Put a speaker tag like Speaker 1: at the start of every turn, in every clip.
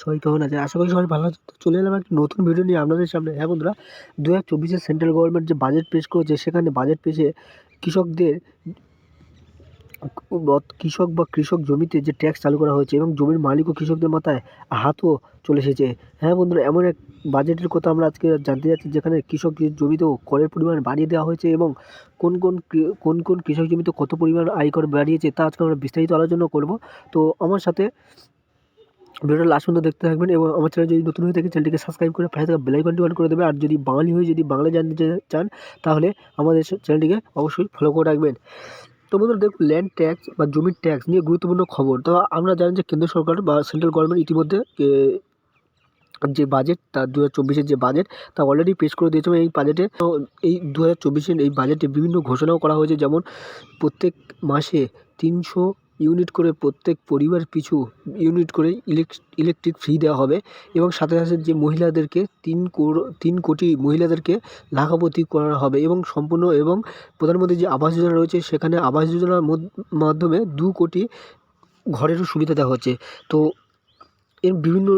Speaker 1: সবাই কেমন আছে আশা করি সবাই ভালো আছে তো চলে এলাম একটা নতুন ভিডিও নিয়ে আপনাদের সামনে। হ্যাঁ বন্ধুরা দু হাজার চব্বিশে সেন্ট্রাল গভর্নমেন্ট যে বাজেট পেশ করেছে, সেখানে বাজেট পেশে কৃষকদের কৃষক বা কৃষক জমিতে যে ট্যাক্স চালু করা হয়েছে এবং জমির মালিক ও কৃষকদের মাথায় হাতও চলে এসেছে। হ্যাঁ বন্ধুরা, এমন এক বাজেটের কথা আমরা আজকে জানতে যাচ্ছি, যেখানে কৃষকদের জমিতেও করের পরিমাণ বাড়িয়ে দেওয়া হয়েছে এবং কোন কোন কোন কোন কৃষক জমিতে কত পরিমাণ আয়কর বাড়িয়েছে, তা আজকে আমরা বিস্তারিত আলোচনা করব। তো আমার সাথে ভিডিওটা লাস্ট পর্যন্ত দেখতে থাকবেন এবং আমার চ্যানেল যদি নতুন হয়ে থাকে চ্যানেলটিকে সাবস্ক্রাইব করে পাশে থাকা বেল আইকনটি অন করে দেবে। আর যদি বাঙালি হয়ে যদি বাংলা জানতে চান, তাহলে আমাদের চ্যানেলটিকে অবশ্যই ফলো করে রাখবেন। তো বন্ধুরা, দেখুন ল্যান্ড ট্যাক্স বা জমির ট্যাক্স নিয়ে গুরুত্বপূর্ণ খবর। তো আমরা জানি যে কেন্দ্র সরকার বা সেন্ট্রাল গভর্নমেন্ট ইতিমধ্যে যে বাজেট তা দু হাজার যে বাজেট তা অলরেডি পেশ করে দিয়েছে। এই বাজেটে এই দু হাজার এই বাজেটে বিভিন্ন ঘোষণাও করা হয়েছে। যেমন, প্রত্যেক মাসে তিনশো ইউনিট করে প্রত্যেক পরিবার পিছু ইউনিট করে ইলেকট্রিক ফ্রি দেওয়া হবে এবং সাথে সাথে যে মহিলাদেরকে তিন তিন কোটি মহিলাদেরকে লাখাপতি করা হবে এবং সম্পূর্ণ এবং প্রধানমন্ত্রী যে আবাস যোজনা রয়েছে সেখানে আবাস যোজনার মাধ্যমে দু কোটি ঘরেরও সুবিধা দেওয়া হচ্ছে। তো এর বিভিন্ন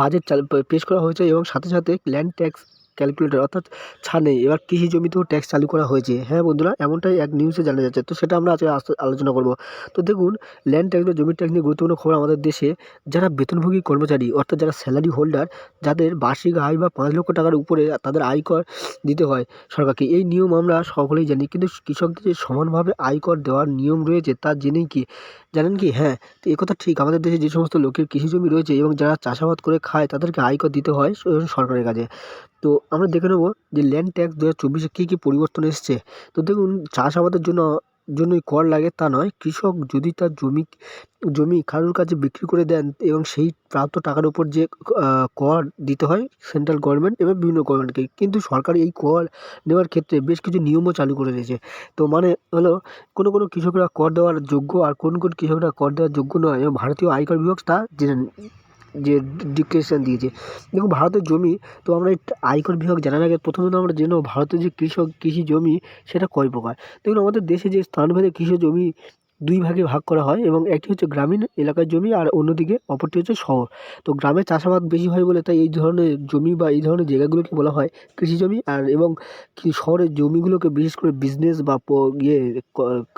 Speaker 1: বাজেট চাল, পেশ করা হয়েছে এবং সাথে সাথে ল্যান্ড ট্যাক্স ক্যালকুলেটর অর্থাৎ ছাড় এবার কৃষি জমিতেও ট্যাক্স চালু করা হয়েছে। হ্যাঁ বন্ধুরা, এমনটাই এক নিউজে জানা যাচ্ছে। তো সেটা আমরা আজকে আলোচনা করব। তো দেখুন ল্যান্ড ট্যাক্স বা জমির ট্যাক্স নিয়ে গুরুত্বপূর্ণ খবর আমাদের দেশে, যারা বেতনভোগী কর্মচারী, অর্থাৎ যারা স্যালারি হোল্ডার যাদের বার্ষিক আয় বা পাঁচ লক্ষ টাকার উপরে তাদের আয়কর দিতে হয় সরকারকে। এই নিয়ম আমরা সকলেই জানি, কিন্তু কৃষকদের যে সমানভাবে আয়কর দেওয়ার নিয়ম রয়েছে, তা জেনেই কি? জানেন কি? হ্যাঁ তো একথা ঠিক। আমাদের দেশে যে সমস্ত লোকের কৃষি জমি রয়েছে এবং যারা চাষাবাদ করে খায়, তাদেরকে আয়কর দিতে হয় সরকারের কাছে তো আমরা দেখে নেব যে ল্যান্ড ট্যাক্স দু হাজার চব্বিশে কী কী পরিবর্তন এসছে। তো দেখুন, চাষাবাদের জন্য জন্যই কর লাগে তা নয়। কৃষক যদি তার জমি জমি কারোর কাছে বিক্রি করে দেন এবং সেই প্রাপ্ত টাকার উপর যে কর দিতে হয় সেন্ট্রাল গভর্নমেন্ট এবং বিভিন্ন গভর্নমেন্টকে। কিন্তু সরকার এই কর নেওয়ার ক্ষেত্রে বেশ কিছু নিয়মও চালু করে দিয়েছে। তো মানে হলো কোনো কোনো কৃষকরা কর দেওয়ার যোগ্য আর কোন কোন কৃষকরা কর দেওয়ার যোগ্য নয়। এবং ভারতীয় আয়কর বিভাগ তা জেনে যে ডিক্লেরেশন দিয়েছে। দেখুন ভারতের জমি, তো আমরা আয়কর বিভাগ জানার আগে প্রথমত আমরা জেনে নেব ভারতের যে কৃষক কৃষি জমি, সেটা কয় প্রকার? দেখুন, আমাদের দেশে যে স্থানভেদে কৃষি জমি দুই ভাগে ভাগ করা হয় এবং একটি হচ্ছে গ্রামীণ এলাকার জমি আর অন্যদিকে অপরটি হচ্ছে শহর। তো গ্রামে চাষাবাদ বেশি হয় বলে তাই এই ধরনের জমি বা এই ধরনের জায়গাগুলোকে বলা হয় কৃষি জমি। আর এবং শহরের জমিগুলোকে বিশেষ করে বিজনেস বা ইয়ে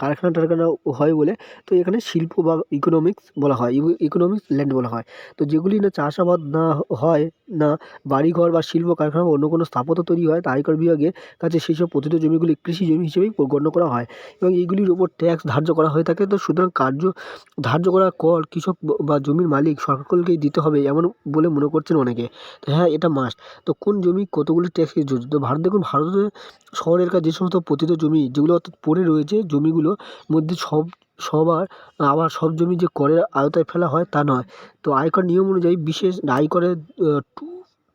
Speaker 1: কারখানা টারখানা হয় বলে তো এখানে শিল্প বা ইকোনমিক্স বলা হয়। ইকোনমিক্স ল্যান্ড বলা হয়। তো যেগুলি না চাষাবাদ না হয় না বাড়িঘর বা শিল্প কারখানা অন্য কোনো স্থাপত্য তৈরি হয় তা আয়কর বিভাগের কাছে সেই সব পতিত জমিগুলি কৃষি জমি হিসেবেই গণ্য করা হয়। এবং এইগুলির ওপর ট্যাক্স ধার্য করা হয়ে থাকে। তো সুতরাং কার্য ধার্য করা কর কৃষক বা জমির মালিক সরকারকেই দিতে হবে এমন বলে মনে করছেন অনেকে। তো হ্যাঁ এটা মাস্ট তো কোন জমি কতগুলি ট্যাক্স তো ভারত, দেখুন, ভারতে শহর এলাকার যে সমস্ত পতিত জমি, যেগুলো অর্থাৎ পড়ে রয়েছে জমিগুলোর মধ্যে সব, সবার, আবার সব জমি যে করের আওতায় ফেলা হয় তা নয়। তো আয়কর নিয়ম অনুযায়ী বিশেষ আয়করের টু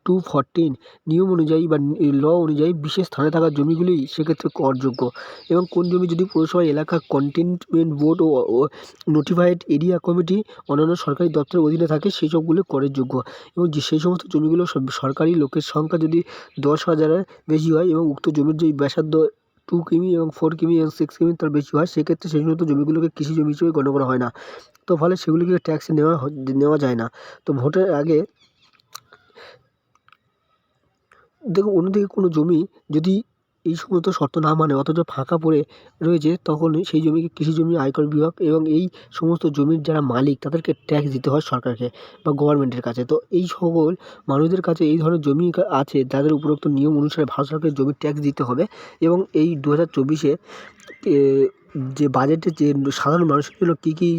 Speaker 1: টু ফরটিন নিয়ম অনুযায়ী বা ল অনুযায়ী বিশেষ স্থানে থাকা জমিগুলি সেক্ষেত্রে করযোগ্য এবং কোন জমি যদি পৌরসভা এলাকা কন্টেনমেন্ট বোর্ড ও নোটিফাইড এরিয়া কমিটি অন্যান্য সরকারি দপ্তরের অধীনে থাকে সেই সবগুলো করের যোগ্য এবং যে, সেই সমস্ত জমিগুলো সরকারি লোকের সংখ্যা যদি দশ হাজারের বেশি হয় এবং উক্ত জমির যে ব্যাসার্ধ টু কিমি এবং ফোর কিমি এবং সিক্স কিমি তার বেশি হয় সেক্ষেত্রে সেই সমস্ত জমিগুলোকে কৃষি জমি হিসেবে গণ্য করা হয় না। তো ফলে সেগুলিকে ট্যাক্স নেওয়া নেওয়া যায় না। তো ভোটের আগে দেখুন, অন্যদিকে কোনো জমি যদি এই সমস্ত শর্ত না মানে অথচ ফাঁকা পড়ে রয়েছে, তখন সেই জমিকে কৃষি জমি, আয়কর বিভাগ এবং এই সমস্ত জমির যারা মালিক, তাদেরকে ট্যাক্স দিতে হয় সরকারকে বা গভর্নমেন্টের কাছে। তো এই সকল মানুষদের কাছে এই ধরনের জমি আছে যাদের উপরোক্ত নিয়ম অনুসারে ভারত সরকারের জমির ট্যাক্স দিতে হবে এবং এই দু হাজার চব্বিশে যে বাজেটে যে সাধারণ মানুষের জন্য কী কী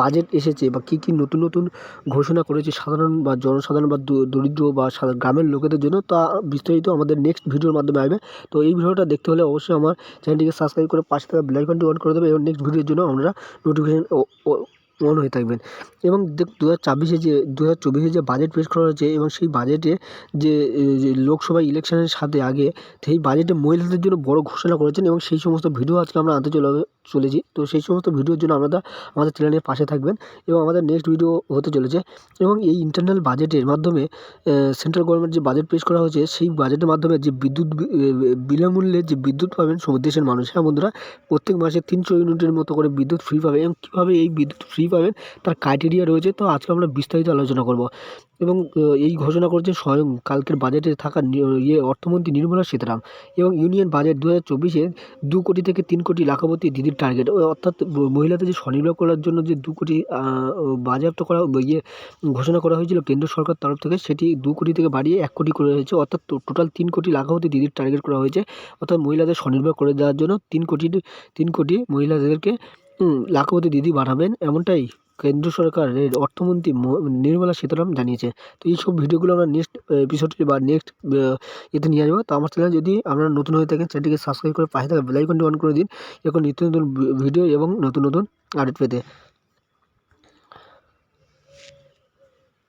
Speaker 1: বাজেট এসেছে বা কী কী নতুন নতুন ঘোষণা করেছে সাধারণ বা জনসাধারণ বা দরিদ্র বা গ্রামের লোকেদের জন্য, তা বিস্তারিত আমাদের নেক্সট ভিডিওর মাধ্যমে আসবে। তো এই ভিডিওটা দেখতে হলে অবশ্যই আমার চ্যানেলটিকে সাবস্ক্রাইব করে পাশে থাকা বেল আইকনটি অন করে দেবে এবং নেক্সট ভিডিওর জন্য আমরা নোটিফিকেশন অন হয়ে থাকবেন। এবং দু হাজার ছাব্বিশে যে দু হাজার চব্বিশে যে বাজেট পেশ করা হয়েছে এবং সেই বাজেটে যে লোকসভা ইলেকশনের সাথে আগে সেই বাজেটে মহিলাদের জন্য বড় ঘোষণা করেছেন এবং সেই সমস্ত ভিডিও আজকে আমরা আনতে চলে, চলেছি। তো সেই সমস্ত ভিডিওর জন্য আমরা আমাদের চ্যানেলের পাশে থাকবেন এবং আমাদের নেক্সট ভিডিও হতে চলেছে। এবং এই ইন্টারনাল বাজেটের মাধ্যমে সেন্ট্রাল গভর্নমেন্ট যে বাজেট পেশ করা হয়েছে, সেই বাজেটের মাধ্যমে যে বিদ্যুৎ বিনামূল্যে যে বিদ্যুৎ পাবেন দেশের মানুষ হ্যাঁ বন্ধুরা, প্রত্যেক মাসে তিনশো ইউনিটের মতো করে বিদ্যুৎ ফ্রি পাবে। এবং কীভাবে এই বিদ্যুৎ ফ্রি পাবেন, তার ক্রাইটেরিয়া রয়েছে, তো আজকে আমরা বিস্তারিত আলোচনা করব। এবং এই ঘোষণা করেছে স্বয়ং কালকের বাজেটে থাকা ইয়ে অর্থমন্ত্রী নির্মলা সীতারাম এবং ইউনিয়ন বাজেট দু হাজার চব্বিশে দু কোটি থেকে তিন কোটি লাখাপতি দিদির টার্গেট অর্থাৎ মহিলাদের যে স্বনির্ভর করার জন্য যে দু কোটি বাজেয়াপ্ত করা ইয়ে ঘোষণা করা হয়েছিল কেন্দ্র সরকার তরফ থেকে, সেটি দু কোটি থেকে বাড়িয়ে এক কোটি করে হয়েছে, অর্থাৎ টোটাল তিন কোটি লাখাপতি দিদির টার্গেট করা হয়েছে। অর্থাৎ মহিলাদের স্বনির্ভর করে দেওয়ার জন্য তিন কোটি তিন কোটি মহিলাদেরকে লাখপতি দিদি বাড়াবেন, এমনটাই কেন্দ্র সরকারের অর্থমন্ত্রী নির্মলা সীতারাম জানিয়েছে। তো এই সব ভিডিওগুলো আমরা নেক্সট এপিসোডে বা নেক্সট এতে নিয়ে আসব। তো আমার চ্যানেল যদি আপনারা নতুন হয়ে থাকেন চ্যানেলটিকে সাবস্ক্রাইব করে পাশে থাকা বেলাইকনটি অন করে দিন। এরকম নিত্য নতুন ভিডিও এবং নতুন নতুন আপডেট পেতে।